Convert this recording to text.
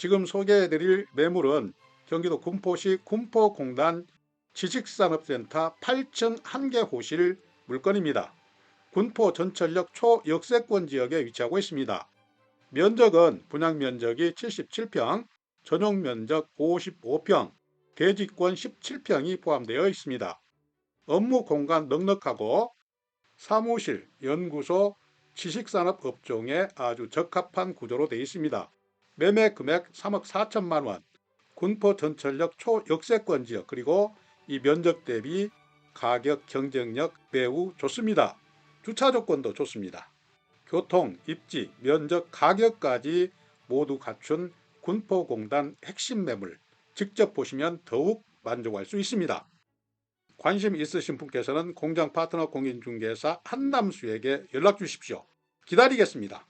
지금 소개해드릴 매물은 경기도 군포시 군포공단 지식산업센터 8층 한개 호실 물건입니다. 군포 전철역 초역세권 지역에 위치하고 있습니다. 면적은 분양 면적이 77평, 전용 면적 55평, 대지권 17평이 포함되어 있습니다. 업무 공간 넉넉하고 사무실, 연구소, 지식산업 업종에 아주 적합한 구조로 되어 있습니다. 매매 금액 3억 4천만 원, 군포 전철역 초역세권 지역 그리고 이 면적 대비 가격 경쟁력 매우 좋습니다. 주차 조건도 좋습니다. 교통, 입지, 면적, 가격까지 모두 갖춘 군포공단 핵심 매물 직접 보시면 더욱 만족할 수 있습니다. 관심 있으신 분께서는 공장 파트너 공인중개사 한남수에게 연락 주십시오. 기다리겠습니다.